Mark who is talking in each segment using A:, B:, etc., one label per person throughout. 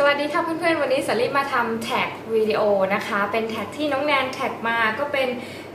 A: สวัสดีค่ะเพื่อนๆ วันนี้สลีมาทำแท็กวิดีโอนะคะ เป็นแท็กที่น้องแนนแท็กมาก็เป็น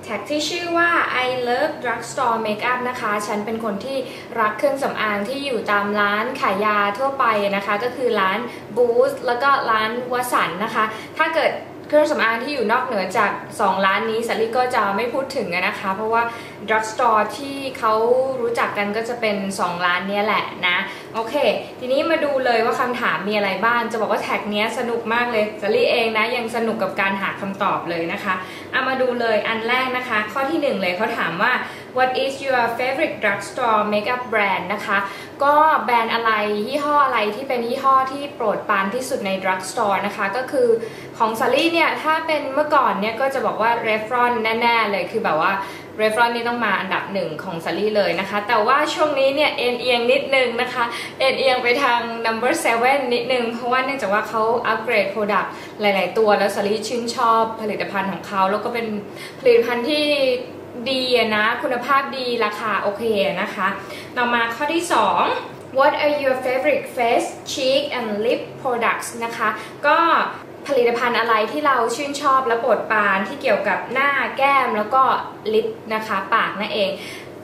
A: แท็กที่ชื่อว่า I love drugstore makeup นะคะ ฉันเป็นคนที่รักเครื่องสำอางที่อยู่ตามร้านขายยาทั่วไปนะคะ ก็คือร้าน Boost แล้วก็ร้านวสันนะคะ ถ้าเกิด เครื่องสำอางที่อยู่นอกเหนือจาก 2 ร้านนี้สัลลี่ก็จะไม่พูดถึงนะคะ เพราะว่า drugstore ที่เขารู้จักกันก็จะเป็น 2 ร้านนี้แหละนะ โอเค ทีนี้มาดูเลยว่าคำถามมีอะไรบ้าง จะบอกว่าแท็กนี้สนุกมากเลยสัลลี่เองนะ ยังสนุกกับการหาคำตอบเลยนะคะเอามาดูเลยอันแรกนะคะ ข้อที่ 1 เลยเขาถามว่า what is your favorite drugstore makeup brand นะคะ ก็แบรนด์อะไรยี่ห้ออะไรที่เป็นยี่ห้อที่โปรดปรานที่สุดใน drugstore นะคะ ก็คือของซารี่เนี่ย ถ้าเป็นเมื่อก่อนเนี่ยก็จะบอกว่า Revlon แน่ๆเลยคือแบบว่า Revlon นี่ต้องมาอันดับหนึ่งของซารี่เลยนะคะ แต่ว่าช่วงนี้เนี่ยเอ็นเอียงนิดนึงนะคะ เอ็นเอียงไปทาง number 7นิดนึง เพราะว่าเนื่องจากว่าเขาอัปเกรด Product หลาย ๆ ตัวแล้วซารี่ชื่นชอบผลิตภัณฑ์ของเขา แล้วก็เป็นผลิตภัณฑ์ที่ ดีนะคุณภาพดีราคาโอเคนะคะ ต่อมาข้อที่ 2 What are your favorite face cheek and lip products นะคะ ก็ผลิตภัณฑ์อะไรที่เราชื่นชอบและโปรดปรานที่เกี่ยวกับหน้าแก้มแล้วก็ลิปนะคะ ปากนั่นเอง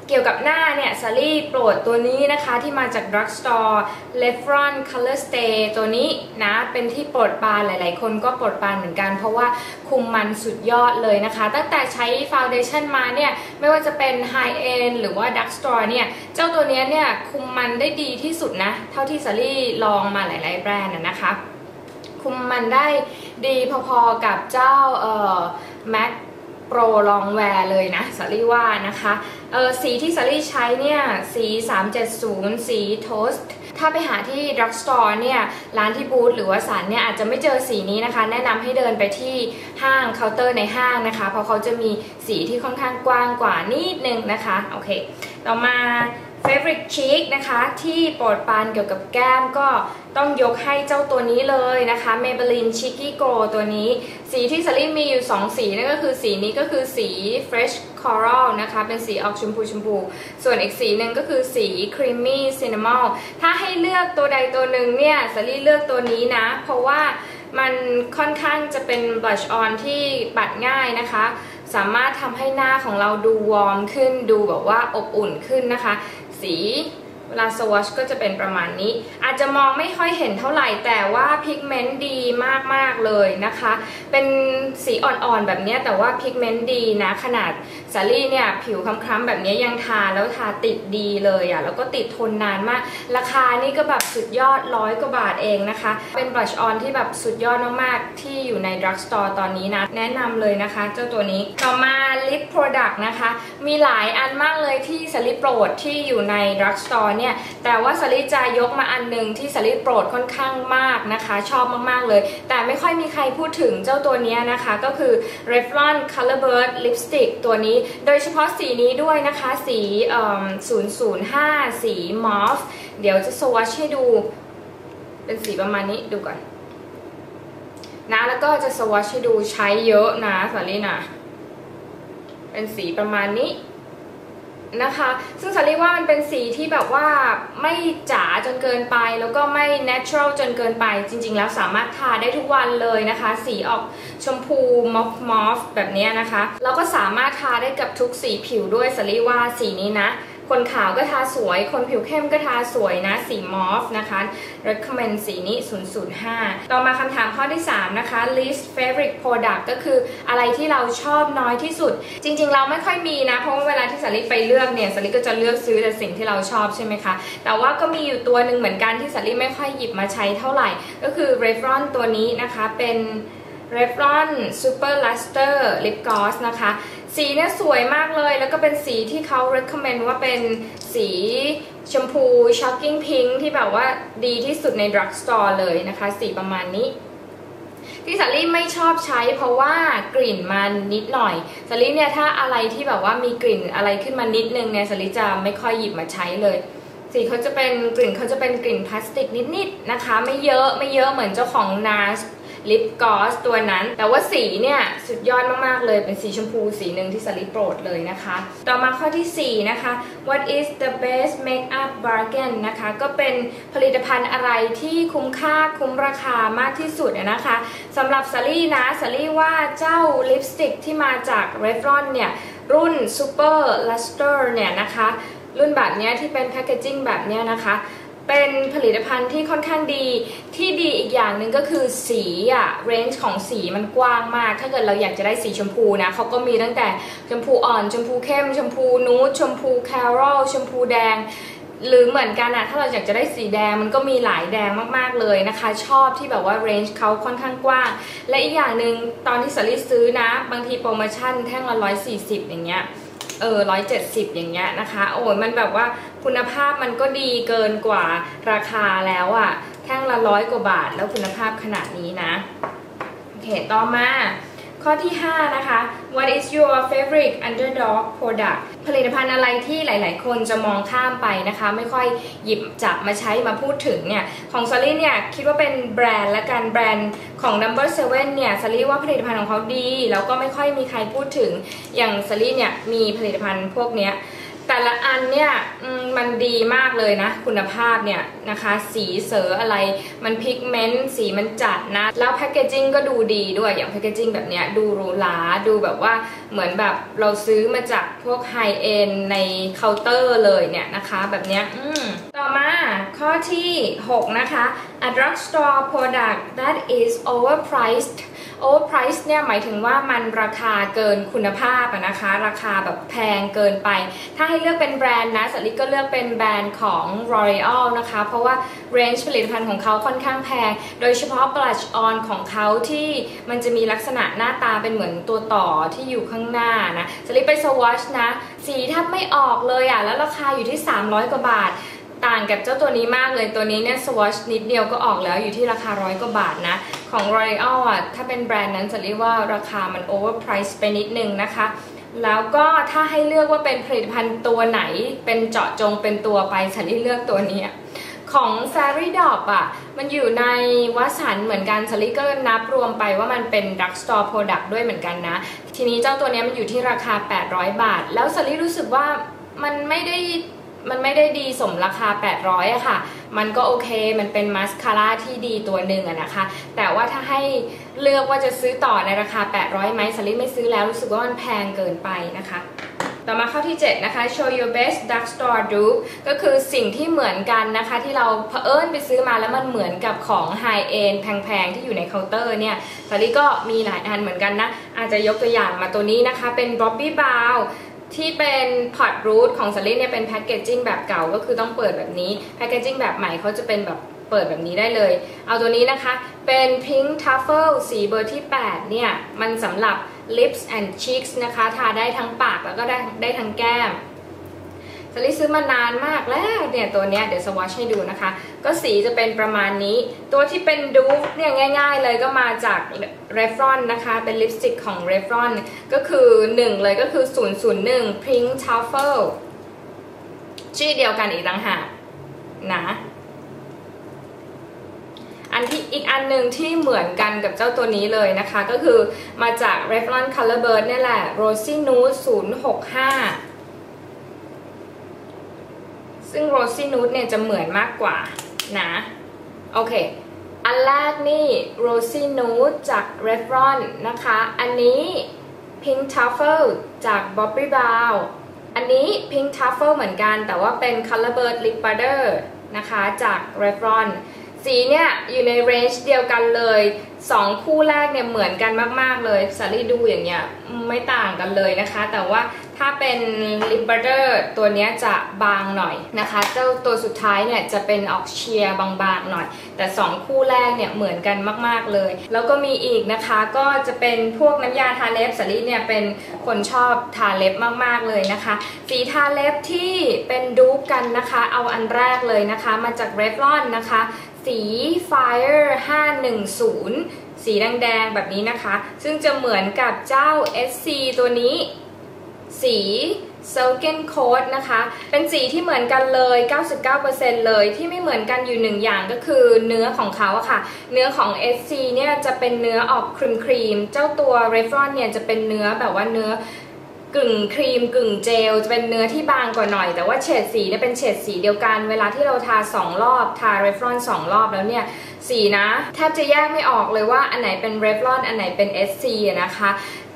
A: เกี่ยวกับหน้าเนี่ยซารี่โปรดตัวนี้นะคะที่มาจาก drugstore Lefron Color Stay ตัวนี้นะเป็นที่โปรดปานหลาย ๆ คนก็โปรดปานเหมือนกัน เพราะว่าคุมมันสุดยอดเลยนะคะ ตั้งแต่ใช้ฟาวเดชั่นมาเนี่ยไม่ว่าจะเป็น High End หรือว่า drugstore เนี่ยเจ้าตัวนี้เนี่ยคุมมันได้ดีที่สุดนะ เท่าที่ซารี่ลองมาหลาย ๆ แบรนด์นะคะคุมมันได้ดีพอๆกับเจ้าเอ่อ Mac Pro Long Wear เลยนะสารีว่านะคะ เออสีที่สารี่ใช้เนี่ยสี 370 สีโทสต์ถ้าไปหาที่ drugstore เนี่ยร้านที่บูธหรือว่าสันเนี่ยอาจจะไม่เจอสีนี้นะคะ แนะนำให้เดินไปที่ห้างเคาน์เตอร์ในห้างนะคะ เพราะเขาจะมีสีที่ค่อนข้างกว้างกว่านิดนึงนะคะโอเค ต่อมา favorite cheek นะคะ ที่โปรดปานเกี่ยวกับแก้มก็ ต้องยกให้เจ้าตัวนี้เลยนะคะ Maybelline Cheeky Glow ตัวนี้ สีที่สลิมมีอยู่ 2 สีนั่นก็คือสีนี้ก็คือสี Fresh Coral นะคะ เป็นสีออกชมพูชมพู ส่วนอีกสีหนึ่งก็คือสี Creamy Cinnamon ถ้าให้เลือกตัวใดตัวหนึ่งเนี่ยสลิเลือกตัวนี้นะ เพราะว่ามันค่อนข้างจะเป็น blush on ที่ปัดง่ายนะคะ สามารถทำให้หน้าของเราดูวอร์มขึ้น ดูแบบว่าอบอุ่นขึ้นนะคะ สี เวลาสวอชก็จะเป็นประมาณนี้ อาจจะมองไม่ค่อยเห็นเท่าไหร่แต่ว่าพิกเมนต์ดีมากๆเลยนะคะ เป็นสีอ่อนๆแบบนี้แต่ว่าพิกเมนต์ดีนะ ขนาดสาลี่เนี่ย ผิวคล้ำๆแบบนี้ยังทาแล้วทาติดดีเลยอะ่ะแล้วก็ติดทนนานมาก ราคานี่ก็แบบสุดยอดร้อยกว่าบาทเองนะคะ เป็นบลัชออนที่แบบสุดยอดมากๆ ที่อยู่ในดรักสตอร์ตอนนี้นะ แนะนำเลยนะคะ เจ้าตัวนี้ต่อมาลิปโปรดักต์นะคะ มีหลายอันมากเลยที่สลิปโปรดที่อยู่ในดรักสตอร์เนี่ย แต่ว่าสลิจะยกมาอันหนึ่งที่สลิโปรดค่อนข้างมากนะคะ ชอบมากๆเลย แต่ไม่ค่อยมีใครพูดถึงเจ้าตัวนี้นะคะ ก็คือ Revlon Colorbird Lipstick ตัวนี้ โดยเฉพาะสีนี้ด้วยนะคะ สี 005 สีมอฟเดี๋ยวจะสวอชให้ดู เป็นสีประมาณนี้ดูก่อนนะแล้วก็จะสวอชให้ดูใช้เยอะนะสลีนะเป็นสีประมาณนี้ นะคะ ซึ่งสาลีว่ามันเป็นสีที่แบบว่าไม่จ๋าจนเกินไป แล้วก็ไม่ natural จนเกินไป จริง ๆ แล้วสามารถทาได้ทุกวันเลยนะคะ สีออกชมพูมอฟมอฟแบบนี้นะคะ แล้วก็สามารถทาได้กับทุกสีผิวด้วยสาลีว่าสีนี้นะ คนขาวก็ทาสวย คนผิวเข้มก็ทาสวยนะ สีมอฟนะคะ recommend สีนี้ 005 ต่อมาคำถามข้อที่ 3 นะคะ least favorite product ก็คืออะไรที่เราชอบน้อยที่สุด จริง ๆ เราไม่ค่อยมีนะ เพราะว่าเวลาที่สลิไปเลือกเนี่ยสลิก็จะเลือกซื้อแต่สิ่งที่เราชอบใช่ไหมคะ แต่ว่าก็มีอยู่ตัวหนึ่งเหมือนกันที่สลิไม่ค่อยหยิบมาใช้เท่าไหร่ ก็คือ Revlon ตัวนี้นะคะเป็น Revlon Super Luster Lip Gloss นะคะ สีเนี่ยสวยมากเลย แล้วก็เป็นสีที่เขา recommend ว่าเป็นสีชมพู shocking pink ที่แบบว่าดีที่สุดใน drugstore เลยนะคะ สีประมาณนี้ที่สาลี่ไม่ชอบใช้เพราะว่ากลิ่นมันนิดหน่อยสาลี่เนี่ยถ้าอะไรที่แบบว่ามีกลิ่นอะไรขึ้นมานิดนึงเนี่ยสาลี่จะไม่ค่อยหยิบมาใช้เลย สีเขาจะเป็นกลิ่นเขาจะเป็นกลิ่นพลาสติกนิดๆนะคะ ไม่เยอะไม่เยอะเหมือนเจ้าของ NARS ลิปกลอสตัวนั้น แต่ว่าสีเนี่ยสุดยอดมากๆเลย เป็นสีชมพูสีหนึ่งที่สลิปโปรดเลยนะคะ ต่อมาข้อที่ 4 นะคะ what is the best makeup bargain นะคะ ก็เป็นผลิตภัณฑ์อะไรที่คุ้มค่าคุ้มราคามากที่สุดนะคะสำหรับสลี่นะสลี่ว่าเจ้าลิปสติกที่มาจาก Revlon เนี่ยรุ่น Super Luster เนี่ยนะคะ รุ่นแบบนี้ที่เป็นแพคเกจิ้งแบบนี้นะคะ เป็นผลิตภัณฑ์ที่ค่อนข้างดีที่ดีอีกอย่างหนึ่งก็คือสีอะเรนจ์ของสีมันกว้างมาก ถ้าเกิดเราอยากจะได้สีชมพูนะเขาก็มีตั้งแต่ชมพูอ่อนชมพูเข้ม ชมพูนูดชมพูแคโรลชมพูแดงหรือเหมือนกันอะถ้าเราอยากจะได้สีแดงมันก็มีหลายแดงมากๆเลยนะคะ ชอบที่แบบว่าเรนจ์เขาค่อนข้างกว้าง และอีกอย่างหนึ่งตอนที่สลิซื้อนะ บางทีโปรโมชั่นแท่งละ140 อย่างเงี้ย เออร้อยเจ็ดสิบอย่างเงี้ยนะคะ โอ้ยมันแบบว่าคุณภาพมันก็ดีเกินกว่าราคาแล้วอะ่ะแท่งละร้อยกว่าบาทแล้วคุณภาพขนาดนี้นะ โอเค ต่อมา ข้อที่ 5 นะคะ What is your favorite underdog product ผลิตภัณฑ์อะไรที่หลาย ๆ คนจะมองข้ามไปนะคะ ไม่ค่อยหยิบจับมาใช้มาพูดถึงเนี่ย ของซารี่เนี่ย คิดว่าเป็นแบรนด์และการแบรนด์ของ Number 7เนี่ยซารี่ว่าผลิตภัณฑ์ของเขาดี แล้วก็ไม่ค่อยมีใครพูดถึง อย่างซารี่เนี่ย มีผลิตภัณฑ์พวกเนี้ย แต่ละอันเนี่ยมันดีมากเลยนะ คุณภาพเนี่ยนะคะ สีเสออะไรมันพิกเมนต์สีมันจัดนะ แล้วแพคเกจิ้งก็ดูดีด้วยอย่างแพคเกจิ้งแบบเนี้ยดูหรูหราดูแบบว่าเหมือนแบบเราซื้อมาจากพวกไฮเอ็นในเคาน์เตอร์เลยเนี่ยนะคะแบบเนี้ยต่อมาข้อที่ 6 นะคะ a drugstore product that is overpriced overprice เนี่ยหมายถึงว่ามันราคาเกินคุณภาพนะคะ ราคาแบบแพงเกินไป ถ้าให้เลือกเป็นแบรนด์นะสลิก็เลือกเป็นแบรนด์ของ L'Oreal นะคะ เพราะว่า range ผลิตภัณฑ์ของเขาค่อนข้างแพง โดยเฉพาะ blush on ของเขาที่มันจะมีลักษณะหน้าตาเป็นเหมือนตัวต่อที่อยู่ข้างหน้านะสลิปไป swatch นะ สีแทบไม่ออกเลยอะ่ะ แล้วราคาอยู่ที่ 300 กว่าบาทต่างกับเจ้าตัวนี้มากเลยตัวนี้เนี่ยสวอชนิดเดียวก็ออกแล้วอยู่ที่ราคาร้อยกว่าบาทนะ ของ L'Oreal อะถ้าเป็นแบรนด์นั้นจะเรียกว่าราคามัน overpriced ไปนิดนึงนะคะ แล้วก็ถ้าให้เลือกว่าเป็นผลิตภัณฑ์ตัวไหน เป็นเจาะจงเป็นตัวไปฉันเลือกตัวนี้ของ Fairy Dop อะ มันอยู่ในวัสันเหมือนกันสลิก็นับรวมไปว่ามันเป็น drugstore product ด้วยเหมือนกันนะ ทีนี้เจ้าตัวนี้มันอยู่ที่ราคา 800 บาท แล้วสลิรู้สึกว่ามันไม่ได้ มันไม่ได้ดีสมราคา 800อะค่ะ มันก็โอเค มันเป็นมาสคาร่าที่ดีตัวหนึ่งอะนะคะ แต่ว่าถ้าให้เลือกว่าจะซื้อต่อในราคา 800ไหมสลิไม่ซื้อแล้วรู้สึกว่ามันแพงเกินไปนะคะ ต่อมาข้อที่ 7 นะคะ show your best dark store dupe ก็คือสิ่งที่เหมือนกันนะคะ ที่เราเผอิญไปซื้อมาแล้วมันเหมือนกับของ high end แพงๆ ที่อยู่ในเคาน์เตอร์เนี่ยสลิก็มีหลายอันเหมือนกันนะ อาจจะยกตัวอย่างมาตัวนี้นะคะ เป็น Bobby Brow ที่เป็นพอร์ตรูทของสลิดเนี่ยเป็นแพคเกจจิ้งแบบเก่าก็คือต้องเปิดแบบนี้แพคเกจจิ้งแบบใหม่เขาจะเป็นแบบเปิดแบบนี้ได้เลย เอาตัวนี้นะคะ เป็น Pink Truffle สีเบอร์ที่ 8 เนี่ย มันสำหรับ lips and cheeks นะคะ ทาได้ทั้งปากแล้วก็ได้ได้ทั้งแก้ม ลิซื้อมานานมากแล้วเนี่ยตัวเนี้ยเดี๋ยวสวอชให้ดูนะคะ ก็สีจะเป็นประมาณนี้ ตัวที่เป็นดูฟเนี่ยง่าย ๆ เลยก็มาจาก r e f r o n นะคะเป็นลิปสติกของ r e f r o n ก็คือ 1 เลยก็คือ 001 Pink Truffle ชื่อเดียวกันอีกต่างหากนะอันที่อีกอันหนึ่งที่เหมือนกันกับเจ้าตัวนี้เลยนะคะ ก็คือมาจาก Revlon Color Burst นี่แหละ Rosy Nude 065 ซึ่งโรซี่นูดเนี่ยจะเหมือนมากกว่านะ โอเค อันแรกนี่โรซี่นูดจาก Revlon นะคะ อันนี้ Pink Truffle จาก Bobbi Brown อันนี้ Pink Truffle เหมือนกัน แต่ว่าเป็น Color Burst Lip Butter นะคะจาก Revlon สีเนี่ยอยู่ในเรนจ์เดียวกันเลย 2 คู่แรกเนี่ยเหมือนกันมาก ๆ เลยสารีดูอย่างเงี้ยไม่ต่างกันเลยนะคะ แต่ว่า ถ้าเป็น lip butter ตัวนี้จะบางหน่อยนะคะ เจ้าตัวสุดท้ายเนี่ยจะเป็นออกเชียร์บางๆหน่อย แต่ 2 คู่แรกเนี่ยเหมือนกันมากๆเลย แล้วก็มีอีกนะคะก็จะเป็นพวกน้ำยาทาเล็บสารีเนี่ยเป็นคนชอบทาเล็บมากๆเลยนะคะ สีทาเล็บที่เป็นดูปกันนะคะ เอาอันแรกเลยนะคะ มาจาก Revlon นะคะ สี Fire 510 สีแดงๆแบบนี้นะคะ ซึ่งจะเหมือนกับเจ้า SC ตัวนี้ สี Silken Coat นะคะ เป็นสีที่เหมือนกันเลย 99%เลย ที่ไม่เหมือนกันอยู่หนึ่งอย่างก็คือเนื้อของเขาอะค่ะ เนื้อของ SC เนี่ยจะเป็นเนื้อออกครีมครีม เจ้าตัว Revlon เนี่ยจะเป็นเนื้อแบบว่าเนื้อกึ่งครีมกึ่งเจลจะเป็นเนื้อที่บางกว่าหน่อย แต่ว่าเฉดสีเนี่ยเป็นเฉดสีเดียวกัน เวลาที่เราทา 2 รอบ ทา Revlon 2รอบแล้วเนี่ยสีนะ แทบจะแยกไม่ออกเลยว่าอันไหนเป็น Revlon อันไหนเป็น SC นะคะ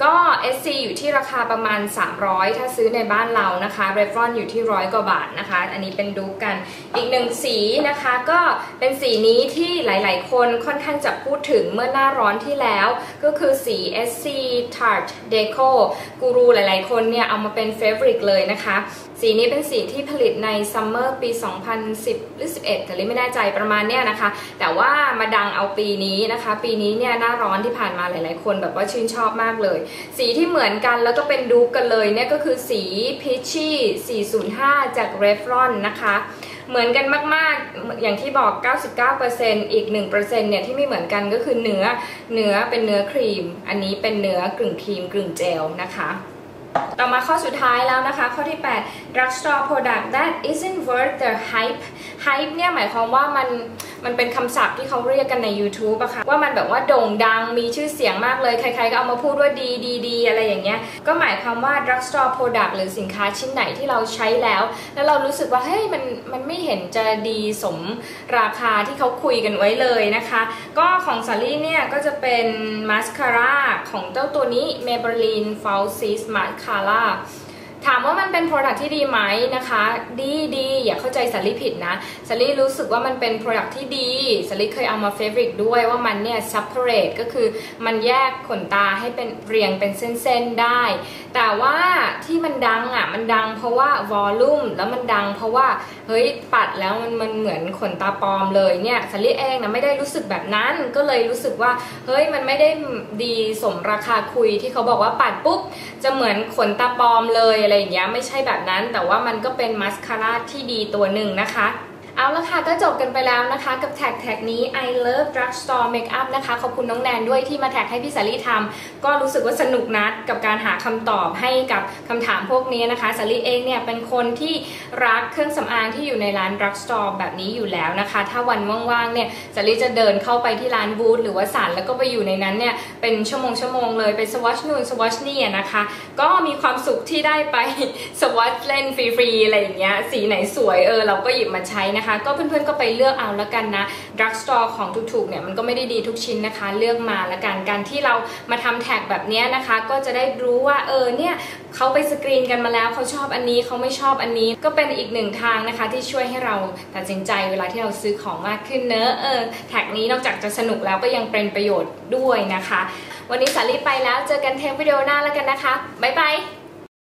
A: ก็ SC อยู่ที่ราคาประมาณ 300 ถ้าซื้อในบ้านเรานะคะ Revlon อยู่ที่ร้อยกว่าบาทนะคะ อันนี้เป็นดูกันอีกหนึ่งสีนะคะก็เป็นสีนี้ที่หลาย ๆ คนค่อนข้างจะพูดถึงเมื่อหน้าร้อนที่แล้ว ก็คือสี SC Tarte Deco กูรูหลาย ๆ คนเนี่ยเอามาเป็น favorite เลยนะคะ สีนี้เป็นสีที่ผลิตในซัมเมอร์ปี 2010 หรือ 11แต่ลิไม่แน่ใจประมาณเนี้ยนะคะ แต่ว่ามาดังเอาปีนี้นะคะ ปีนี้เนี่ยหน้าร้อนที่ผ่านมาหลาย ๆ คนแบบว่าชื่นชอบมากเลย สีที่เหมือนกันแล้วก็เป็นดูกันเลยเนี่ยก็คือสี Peachy 405 จาก Revlon นะคะเหมือนกันมากๆ อย่างที่บอก 99%อีก 1%เนี่ยที่ไม่เหมือนกันก็คือเนื้อ เนื้อเป็นเนื้อครีม อันนี้เป็นเนื้อกึ่งครีมกึ่งเจลนะคะ ต่อมาข้อสุดท้ายแล้วนะคะ ข้อที่ 8 drugstore product that isn't worth the hype hype เนี่ยหมายความว่ามัน มันเป็นคำศัพท์ที่เขาเรียกกันใน YouTube อะค่ะว่ามันแบบว่าโด่งดังมีชื่อเสียงมากเลย ใครๆก็เอามาพูดว่าดีดีดีอะไรอย่างเงี้ยก็หมายความว่า drugstore product หรือสินค้าชิ้นไหนที่เราใช้แล้ว แล้วเรารู้สึกว่าเฮ้ยมันมันไม่เห็นจะดีสมราคาที่เขาคุยกันไว้เลยนะคะ ก็ของซารี่เนี่ยก็จะเป็นมาสคาร่าของเจ้าตัวนี้ Maybelline Falsies Mascara ถามว่ามันเป็น Product ที่ดีไหมนะคะ ดีดีอย่าเข้าใจสาลี่ผิดนะสาลี่รู้สึกว่ามันเป็น Product ที่ดีสาลี่เคยเอามา f a v o r i t ด้วยว่ามันเนี่ย separate ก็คือมันแยกขนตาให้เป็นเรียงเป็นเส้นๆได้ แต่ว่าที่มันดังอะมันดังเพราะว่า volume แล้วมันดังเพราะว่าเฮ้ยปัดแล้วมันมันเหมือนขนตาปลอมเลยเนี่ยสาลี่เองนะไม่ได้รู้สึกแบบนั้นก็เลยรู้สึกว่าเฮ้ยมันไม่ได้ดีสมราคาคุยที่เขาบอกว่าปัดปุ๊บจะเหมือนขนตาปลอมเลยอะไรอย่างเงี้ยไม่ใช่แบบนั้น แต่ว่ามันก็เป็นมัสคาร่าที่ดีตัวหนึ่งนะคะ เอาละค่ะก็จบกันไปแล้วนะคะ กับแท็กแท็กนี้ I love drugstore makeup นะคะ ขอบคุณน้องแนนด้วยที่มาแท็กให้พี่สาลีทำก็รู้สึกว่าสนุกนัดกับการหาคำตอบให้กับคำถามพวกนี้นะคะสาลีเองเนี่ยเป็นคนที่รักเครื่องสำอางที่อยู่ในร้าน drugstore แบบนี้อยู่แล้วนะคะ ถ้าวันว่างๆเนี่ยสาลีจะเดินเข้าไปที่ร้านบูธหรือว่าสารแล้วก็ไปอยู่ในนั้นเนี่ยเป็นชั่วโมงชั่วโมงเลยไปสวอชนู่นสวอชนี่นะคะ ก็มีความสุขที่ได้ไปสวอชเล่นฟรีๆอะไรอย่างเงี้ยสีไหนสวยเออเราก็หยิบมาใช้นะคะก็เพื่อนๆก็ไปเลือกเอาแล้วกันนะ drugstore ของถูกๆเนี่ยมันก็ไม่ได้ดีทุกชิ้นนะคะ เลือกมาแล้วกันการที่เรามาทำแท็กแบบนี้นะคะ ก็จะได้รู้ว่าเออเนี่ยเขาไปสกรีนกันมาแล้วเขาชอบอันนี้เขาไม่ชอบอันนี้ก็เป็นอีกหนึ่งทางนะคะ ที่ช่วยให้เราตัดสินใจเวลาที่เราซื้อของมากขึ้นเนอะเออแท็กนี้นอกจากจะสนุกแล้วก็ยังเป็นประโยชน์ด้วยนะคะ วันนี้สาลีไปแล้วเจอกันเทปวิดีโอหน้าแล้วกันนะคะบ๊ายบาย